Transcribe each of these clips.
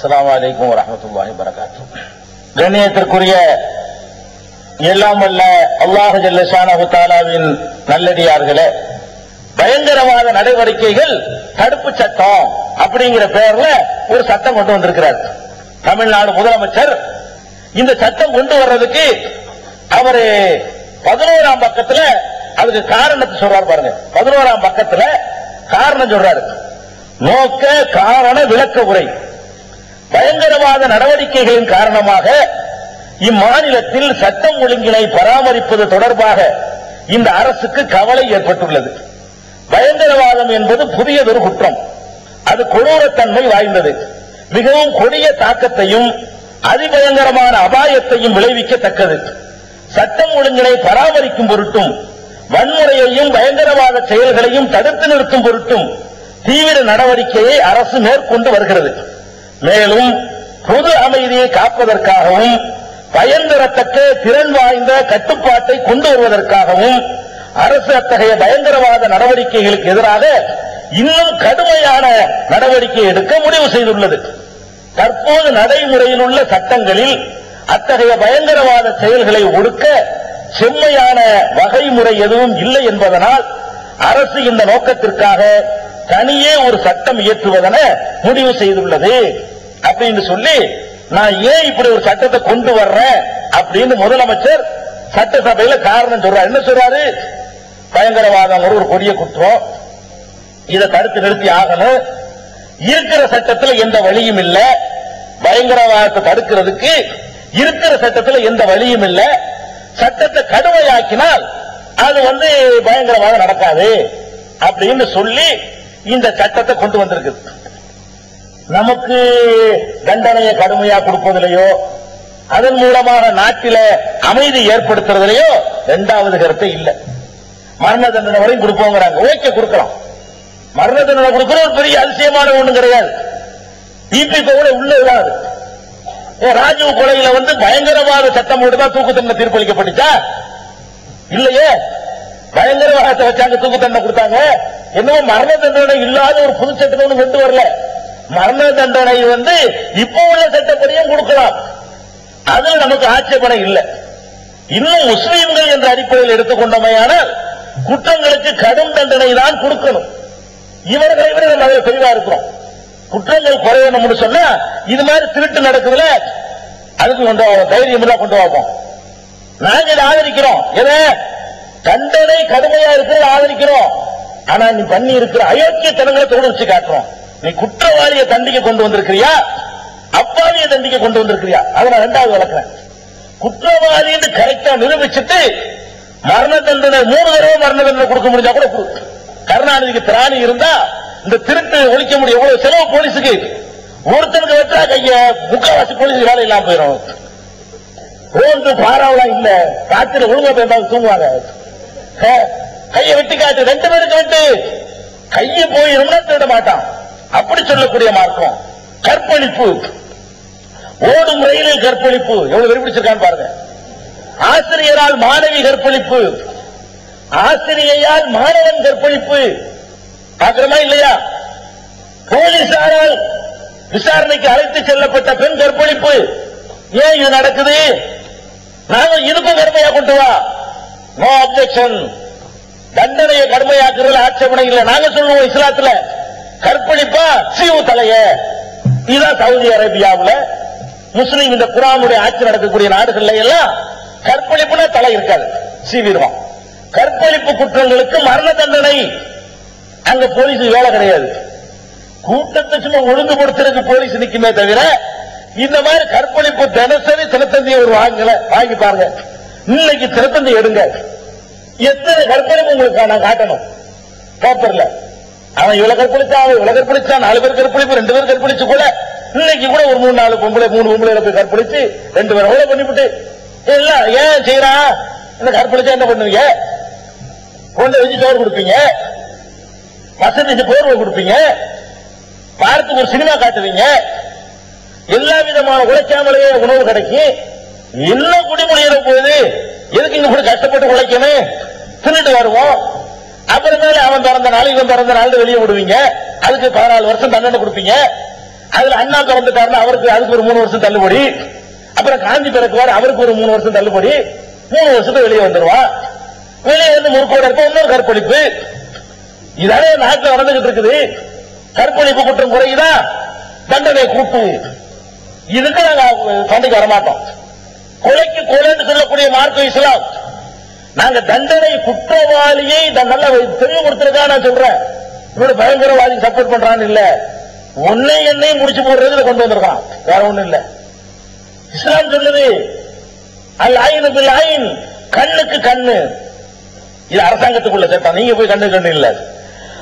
அஸ்லாம் அலைக்கும் வரமத்துல்லாஹி வரகாத்து கண்ணியத்திற்குரிய எல்லாம் அல்ல அல்லாஹ் ஜல்லஷானஹு தஆலாவின் நல்லடியார்களே பயங்கரவாத நடவடிக்கைகள் தடுப்பு சட்டம் அப்படிங்கிற பெயர்ல ஒரு சட்டம் கொண்டு வந்திருக்கிறார். தமிழ்நாடு முதலமைச்சர் இந்த சட்டம் கொண்டு வர்றதுக்கு அவரு பதினோராம் பக்கத்துல அதுக்கு காரணத்தை சொல்றாரு பாருங்க. பதினோராம் பக்கத்துல காரணம் சொல்றாரு. நோக்க காரண விளக்க உரை. பயங்கரவாத நடவடிக்கைகளின் காரணமாக இம்மாநிலத்தில் சட்டம் ஒழுங்கினை பராமரிப்பது தொடர்பாக இந்த அரசுக்கு கவலை ஏற்பட்டுள்ளது. பயங்கரவாதம் என்பது புதியதொரு குற்றம். அது கொடூரத்தன்மை வாய்ந்தது. மிகவும் கொடிய தாக்கத்தையும் அதிபயங்கரமான அபாயத்தையும் விளைவிக்கத்தக்கது. சட்டம் ஒழுங்கினை பராமரிக்கும் பொருட்டும் வன்முறையையும் பயங்கரவாத செயல்களையும் தடுத்து நிறுத்தும் பொருட்டும் தீவிர நடவடிக்கையை அரசு மேற்கொண்டு வருகிறது. மேலும் பொது அமைதியை காப்பதற்காகவும் பயன்தரத்தக்க திறன் வாய்ந்த கட்டுப்பாட்டை கொண்டு வருவதற்காகவும் அரசு அத்தகைய பயங்கரவாத நடவடிக்கைகளுக்கு எதிராக இன்னும் கடுமையான நடவடிக்கை எடுக்க முடிவு செய்துள்ளது. தற்போது நடைமுறையில் உள்ள சட்டங்களில் அத்தகைய பயங்கரவாத செயல்களை ஒடுக்க செம்மையான வகைமுறை எதுவும் இல்லை என்பதனால் அரசு இந்த நோக்கத்திற்காக தனியே ஒரு சட்டம் இயற்றுவதென முடிவு செய்துள்ளது அப்படின்னு சொல்லி நான் ஏன் இப்படி ஒரு சட்டத்தை கொண்டு வர்றேன் அப்படின்னு முதலமைச்சர் சட்டசபையில காரணம் சொல்றாரு. என்ன சொல்றாரு? பயங்கரவாதம் ஒரு கொடிய குற்றம். இதை தடுத்து நிறுத்தி ஆகணும். இருக்கிற சட்டத்துல எந்த வழியும் இல்ல. பயங்கரவாதத்தை தடுக்கிறதுக்கு இருக்கிற சட்டத்துல எந்த வழியும் இல்ல. சட்டத்தை கடுமையாக்கினால் அது வந்து பயங்கரவாதம் நடக்காது அப்படின்னு சொல்லி இந்த சட்டத்தை கொண்டு வந்திருக்கு. நமக்கு தண்டனையை கடுமையா கொடுப்பதிலையோ அதன் மூலமாக நாட்டில அமைதி ஏற்படுத்துறதுலயோ இரண்டாவது கருத்தை இல்ல. மரண தண்டனை வரையும் கொடுப்போங்கிறாங்க. ஓகே கொடுக்கிறோம் மரண தண்டனை கொடுக்கிற ஒரு பெரிய அதிசயமான ஒண்ணு கிடையாது. பிபி கூட உள்ள விடாது ராஜீவ் கொலையில வந்து பயங்கரவாத சட்டம் மட்டும் தான் தூக்கு தண்டனை தீர்ப்பளிக்கப்பட்டுச்சா? இல்லையே. பயங்கரவாதத்தை வச்சாங்க தூக்கு தண்டனை கொடுத்தாங்க. என்னவோ மரண தண்டனை இல்லாத ஒரு புது சட்டம் ஒண்ணு கொண்டு வரல. மரண தண்டனை வந்து இப்போ உள்ள சட்டப்படியும் கொடுக்கலாம். அதுல நமக்கு ஆட்சேபனை இல்லை. இன்னும் முஸ்லீம்கள் என்ற அடிப்படையில் எடுத்துக்கொண்டமையானால் குற்றங்களுக்கு கடும் தண்டனை தான் கொடுக்கணும். இவர்களை விட நம்ம தெளிவா இருக்கிறோம். குற்றங்கள் குறையணும்னு சொன்னா இது மாதிரி திருட்டு நடக்குதுல அதுக்கு கொண்டு வரோம் தைரியம் எல்லாம் கொண்டு வைப்போம் நாங்கள் இதை ஆதரிக்கிறோம். எதை? தண்டனை கடுமையா இருக்கிறத ஆதரிக்கிறோம். ஆனா நீ பண்ணி இருக்கிற அயோக்கியத்தனங்களை வச்சு காட்டுறோம். நீ குற்றவாளியை தண்டிக்க கொண்டு வந்திருக்கிறியா? அப்பாவிய தண்டிக்க கொண்டு வந்திருக்கிறியா? அதை நான் ரெண்டாவது வளர்க்கிறேன் குற்றவாளின்னு கரெக்டா நிரூபிச்சுட்டு மரண தண்டனை மூணு தடவை மரண தண்டனை கொடுக்க முடிஞ்சா கூட கொடு. கருணாநிதிக்கு திராணி இருந்தா இந்த திருட்டு ஒழிக்க முடியும் எவ்வளவு செலவு போலீஸுக்கு? ஒருத்தனுக்கு வெற்றா கைய முக்காவாசி போலீஸ் வேலை இல்லாம போயிடும். ரோந்து பாராவெல்லாம் இல்ல. காத்துல ஒழுங்கா போயிருந்தாங்க தூங்குவாங்க. கையை வெட்டி காட்டு ரெண்டு பேரும் காட்டு கையை போயிருந்தா திருட மாட்டான். அப்படி சொல்லக்கூடிய மார்க்கம். கற்பழிப்பு. ஓடும் ரயிலில் கற்பழிப்பு. எவ்வளவு வெறிபிடிச்சிருக்கான்னு பாருங்க. ஆசிரியரால் மாணவி கற்பழிப்பு. ஆசிரியையால் மாணவன் கற்பழிப்பு. பாக்குறமா இல்லையா? போலீசாரால் விசாரணைக்கு அழைத்து செல்லப்பட்ட பெண் கற்பழிப்பு. ஏன் இது நடக்குது? நாங்கள் இதுக்கும் கருமையா கொண்டு வா. நோ அப்செக்ஷன் தண்டனையை கடுமையாக்குறதுல ஆட்சேபனை இல்லை. நாங்க சொல்லுவோம் இஸ்லாத்துல கற்பழிப்பா சீவு தலைய. இதுதான் சவுதி அரேபியாவுல முஸ்லீம் இந்த குரானுடைய ஆட்சி நடக்கக்கூடிய நாடுகள்ல எல்லாம் கற்பழிப்புனா தலை இருக்காது சீவிடுவான். கற்பழிப்பு குற்றங்களுக்கு மரண தண்டனை. அங்க போலீஸ் வேலை கிடையாது. கூட்டத்தை சும்மா ஒழுங்குபடுத்துறதுக்கு போலீஸ் நிக்குமே தவிர இந்த மாதிரி கற்பழிப்பு தினசரி தினத்தந்தி ஒரு வாங்கல வாங்கி பாருங்க. இன்னைக்கு தினத்தந்தி எடுங்க. எத்தனை கற்பனை உங்களுக்கு நான் காட்டணும்? பேப்பர்ல. அவன் இவ்வளவு கற்பழிச்சா அவன் இவ்வளவு கற்பழிச்சா நாலு பேர் கற்பழிப்பு ரெண்டு பேர் கற்பழிச்சு கூட இன்னைக்கு கூட ஒரு மூணு நாலு பொம்பளை மூணு பொம்பளை போய் கற்பழிச்சு ரெண்டு பேரும் எவ்வளவு பண்ணிவிட்டு இல்ல ஏன் செய்யறான் இந்த கற்பழிச்சா என்ன பண்ணுவீங்க? கொண்டு வச்சு சோறு கொடுப்பீங்க? வசதிக்கு போர்வை கொடுப்பீங்க? பார்த்து ஒரு சினிமா காட்டுவீங்க? எல்லா விதமான உழைக்காமலேயே உணவு கிடைக்கும் என்ன குடிமொழியில போகுது எதுக்கு இங்க கூட கஷ்டப்பட்டு உழைக்கணும்? திருட்டு வருவோம். அப்புறமேல அவன் பிறந்த நாள் இவன் பிறந்த நாள் வெளியே விடுவீங்க. அதுக்கு பதினாலு வருஷம் தண்டனை கொடுப்பீங்க. அதுல அண்ணா பிறந்துட்டாருன்னா அவருக்கு அதுக்கு ஒரு மூணு வருஷம் தள்ளுபடி. அப்புறம் காந்தி பிறக்குவார் அவருக்கு ஒரு மூணு வருஷம் தள்ளுபடி. மூணு வருஷத்துக்கு வெளியே வந்துருவான் வெளியே வந்து முறுக்கோட இருப்ப இன்னொரு கற்பழிப்பு. இதானே நாட்டில் நடந்துகிட்டு இருக்குது. கற்பழிப்பு குற்றம் குறைதான் தண்டனை கூட்டு. இதுக்கு நாங்க சண்டைக்கு வரமாட்டோம். கொலைக்கு கொலைன்னு சொல்லக்கூடிய மார்க்க இஸ்லாம். நாங்க தண்டனை குற்றவாளியை இந்த நல்ல தெளிவுபடுத்துறதா நான் சொல்றேன். இவரு பயங்கரவாதி சப்போர்ட் பண்றான்னு இல்ல. உன்னை என்னையும் முடிச்சு போடுறது கொண்டு வந்திருக்கான். வேற ஒண்ணும் இல்ல. இஸ்லாம் சொல்லுது அல் ஆயின் பில் ஆயின் கண்ணுக்கு கண்ணு. இது அரசாங்கத்துக்குள்ள சட்டம் நீங்க போய் கண்ணு கண்ணு இல்ல.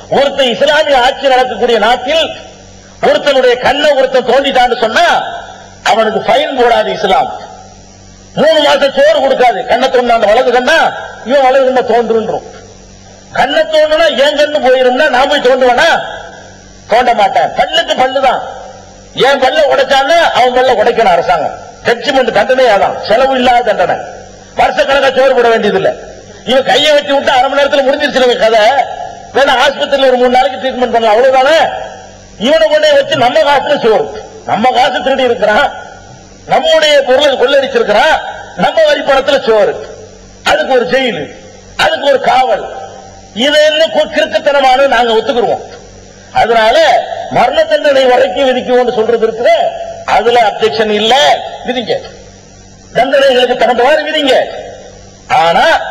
ஒருத்தன் இஸ்லாமிய ஆட்சி நடக்கக்கூடிய நாட்டில் ஒருத்தனுடைய கண்ணை ஒருத்தன் தோண்டிட்டான்னு சொன்னா அவனுக்கு ஃபைன் போடாது இஸ்லாம். மூணு மாசம் சோறு கொடுக்காது. கண்ணை தோண்ட அந்த வலது கண்ணா இவன் வலது கண்ணை தோன்றுன்றோம். கண்ணை தோணுனா என் கண்ணு போயிருந்தா நான் போய் தோண்டுவேனா? தோண்ட மாட்டேன். பல்லுக்கு பல்லுதான் என் பல்ல உடைச்சான்னு அவன் பல்ல உடைக்கணும் அரசாங்கம். ஜட்ஜ்மெண்ட் தண்டனையா தான் செலவு இல்லாத தண்டனை. வருஷக்கணக்கா சோறு போட வேண்டியது இவன் கையை வெட்டி விட்டு அரை மணி நேரத்துல முடிஞ்சிருச்சு கதை. வேணா ஆஸ்பத்திரியில் ஒரு மூணு நாளைக்கு ட்ரீட்மெண்ட் பண்ணலாம். அவ்வளவுதானே? இவனை கொண்டே வச்சு நம்ம காசுல சோறு. நம்ம காசு திருடி இருக்கிறான். நம்முடைய பொருளை கொள்ளடிச்சிருக்கிறான் நம்ம வரி சோறு. அதுக்கு ஒரு ஜெயில் அதுக்கு ஒரு காவல். இது என்ன கு- கிறுக்குத்தனமான நாங்க ஒத்துக்குருவோம் அதனால மரண தண்டனை வரைக்கும் விதிக்குவோம்னு சொல்றது இருக்குது அதுல அப்செக்ஷன் இல்ல விதிங்க. தண்டனைகளுக்கு தகுந்தவாறு விதிங்க. ஆனா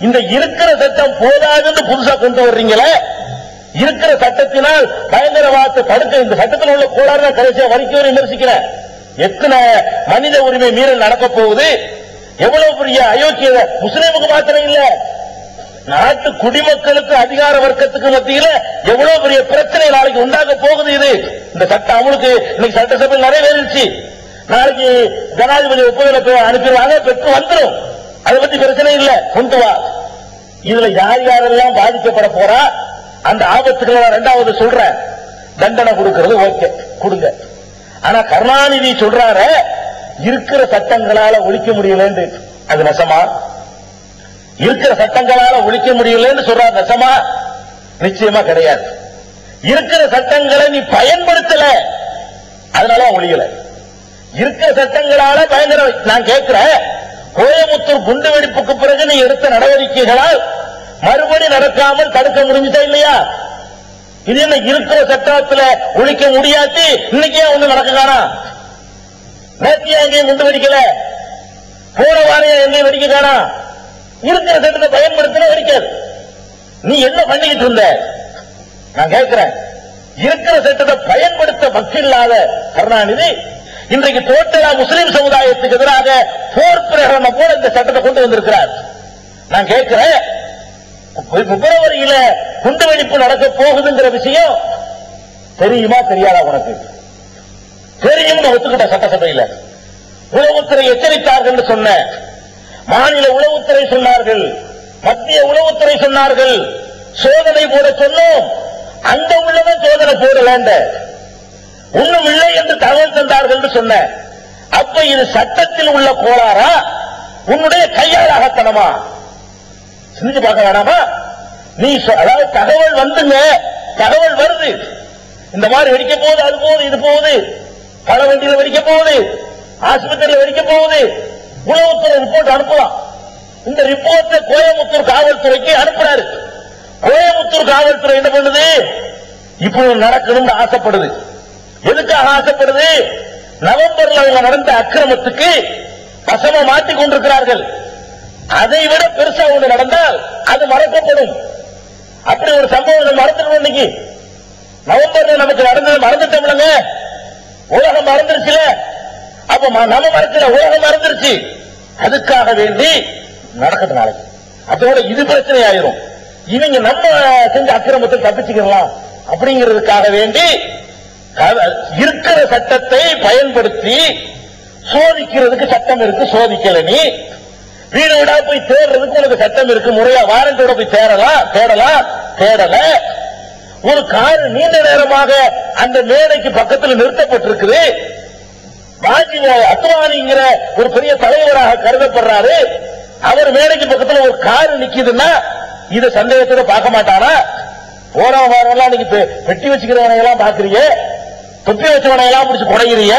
இந்த இருக்கிற சட்டம் போதாதுன்னு புதுசா கொண்டு வர்றீங்களே இருக்கிற சட்டத்தினால் பயங்கரவாதத்தை தடுக்க இந்த சட்டத்தில் உள்ள கோளாறு கடைசியா வரைக்கும் விமர்சிக்கிறேன். எத்தனை மனித உரிமை மீறல் நடக்க போகுது? எவ்வளவு பெரிய அயோக்கிய முஸ்லீமுக்கு மாத்திரம் இல்ல. நாட்டு குடிமக்களுக்கு அதிகார வர்க்கத்துக்கு மத்தியில எவ்வளவு பெரிய பிரச்சனை நாளைக்கு உண்டாக போகுது இது? இந்த சட்டம் அவங்களுக்கு இன்னைக்கு சட்டசபையில் நிறைவேறிச்சு நாளைக்கு ஜனாதிபதி ஒப்புதலை அனுப்பிடுவாங்க பெற்று வந்துடும் அதை பத்தி பிரச்சனை இல்ல. கொண்டு வா. இதுல யார் யாரெல்லாம் பாதிக்கப்பட போறா? அந்த ஆபத்துக்களை நான் ரெண்டாவது சொல்றேன். தண்டனை கொடுக்கறது ஓகே. கொடுங்க. ஆனா கருணாநிதி சொல்றார இருக்கிற சட்டங்களால ஒழிக்க முடியலன்னு. அது நெசமா? இருக்கிற சட்டங்களால ஒழிக்க முடியலன்னு சொல்றாரு நெசமா? நிச்சயமா கிடையாது. இருக்கிற சட்டங்களை நீ பயன்படுத்தல அதனால ஒழியல. இருக்கிற சட்டங்களால பயங்கர நான் கேட்கிறேன் கோயமுத்தூர் குண்டு வெடிப்புக்கு பிறகு நீ எடுத்த நடவடிக்கைகளால் மறுபடி நடக்காமல் தடுக்க முடிஞ்சுதா இல்லையா? இது என்ன இருக்கிற சட்டத்துல ஒழிக்க முடியாது. இன்னைக்கே ஒண்ணு நடக்க காணா. நேத்தியா எங்கேயும் குண்டு வெடிக்கல. போன வாரியா எங்கேயும் வெடிக்க காணா. இருக்கிற சட்டத்தை பயன்படுத்தினா வெடிக்காது. நீ என்ன பண்ணிக்கிட்டு இருந்த? நான் கேட்கிறேன். இருக்கிற சட்டத்தை பயன்படுத்த பக்தி இல்லாத கருணாநிதி இன்றைக்கு டோட்டலா முஸ்லிம் சமுதாயத்துக்கு எதிராக போர் பிரகடனம் போல இந்த சட்டத்தை கொண்டு வந்திருக்கிறார். நான் கேட்கிறேன். பிப்ரவரியில குண்டு வெடிப்பு நடக்க போகுதுங்கிற விஷயம் தெரியுமா? தெரியாதா உனக்கு? தெரியும் ஒத்துக்கிட்ட சட்டசபையில. உளவுத்துறை எச்சரித்தார்கள் சொன்ன. மாநில உளவுத்துறை சொன்னார்கள். மத்திய உளவுத்துறை சொன்னார்கள். சோதனை போட சொன்னோம். அந்த உள்ளவன் சோதனை போடலாண்ட. ஒண்ணும் இல்லை என்று தகவல் தந்தார்கள் என்று சொன்ன. அப்ப இது சட்டத்தில் உள்ள கோளாறா? உன்னுடைய கையாளாகத்தனமா? சிந்திச்சு பார்க்க வேணாமா? நீ சொ- அதாவது தகவல் வந்துங்க. தகவல் வருது. இந்த மாதிரி வெடிக்க போகுது அது போகுது இது போகுது. பல வண்டியில வெடிக்க போகுது. ஆஸ்பத்திரியில வெடிக்க போகுது. உளவுத்துறை ரிப்போர்ட் அனுப்பலாம். இந்த ரிப்போர்ட்டை கோயம்புத்தூர் காவல்துறைக்கு அனுப்புறாரு. கோயம்புத்தூர் காவல்துறை என்ன பண்ணுது? இப்போ நடக்கணும்னு ஆசைப்படுது. எதுக்காக ஆசைப்படுது? நவம்பர்ல அவங்க நடந்த அக்கிரமத்துக்கு வசமா மாட்டிக் கொண்டிருக்கிறார்கள். அதை விட பெருசா ஒண்ணு நடந்தால் அது மறக்கப்படும். அப்படி ஒரு சம்பவம் நம்ம மறந்துடணும் இன்னைக்கு. நவம்பர்ல நமக்கு நடந்தது மறந்துட்டோம்லங்க. உலகம் மறந்துருச்சுல. அப்ப ம- நம்ம மறக்கல உலகம் மறந்துருச்சு. அதுக்காக வேண்டி நடக்கட்டும் நாளைக்கு. அதோட இது பிரச்சனை ஆயிரும் இவங்க நம்ம செஞ்ச அக்கிரமத்தை தப்பிச்சுக்கலாம் அப்படிங்கிறதுக்காக வேண்டி க- இருக்கிற சட்டத்தை பயன்படுத்தி சோதிக்கிறதுக்கு சட்டம் இருக்கு சோதிக்கல நீ வீடு வீடா போய் தேடுறதுக்கு உனக்கு சட்டம் இருக்கு. முறையா வாரண்டோட போய் தேடலாம் தேடலாம் தேடல. ஒரு கார் நீண்ட நேரமாக அந்த மேடைக்கு பக்கத்தில் நிறுத்தப்பட்டிருக்குது. பாஜி அத்வானிங்கிற ஒரு பெரிய தலைவராக கருதப்படுறாரு. அவர் மேடைக்கு பக்கத்தில் ஒரு கார் நிக்குதுன்னா இத சந்தேகத்தோட பார்க்க மாட்டானா போறவன் வரவெல்லாம் இன்னைக்கு வெட்டி பெட்டி வச்சுக்கிறவனை எல்லாம் பாக்குறீங்க தொப்பி வச்சவனை எல்லாம் பிடிச்சு குறையிறீங்க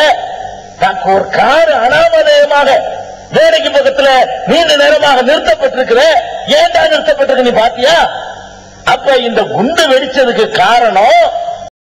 தனக்கு ஒரு கார் அனாமதேயமாக வேலைக்கு பக்கத்துல நீண்ட நேரமாக நிறுத்தப்பட்டிருக்கிற. ஏன்டா நிறுத்தப்பட்டிருக்கு நீ பாத்தியா? அப்ப இந்த குண்டு வெடிச்சதுக்கு காரணம்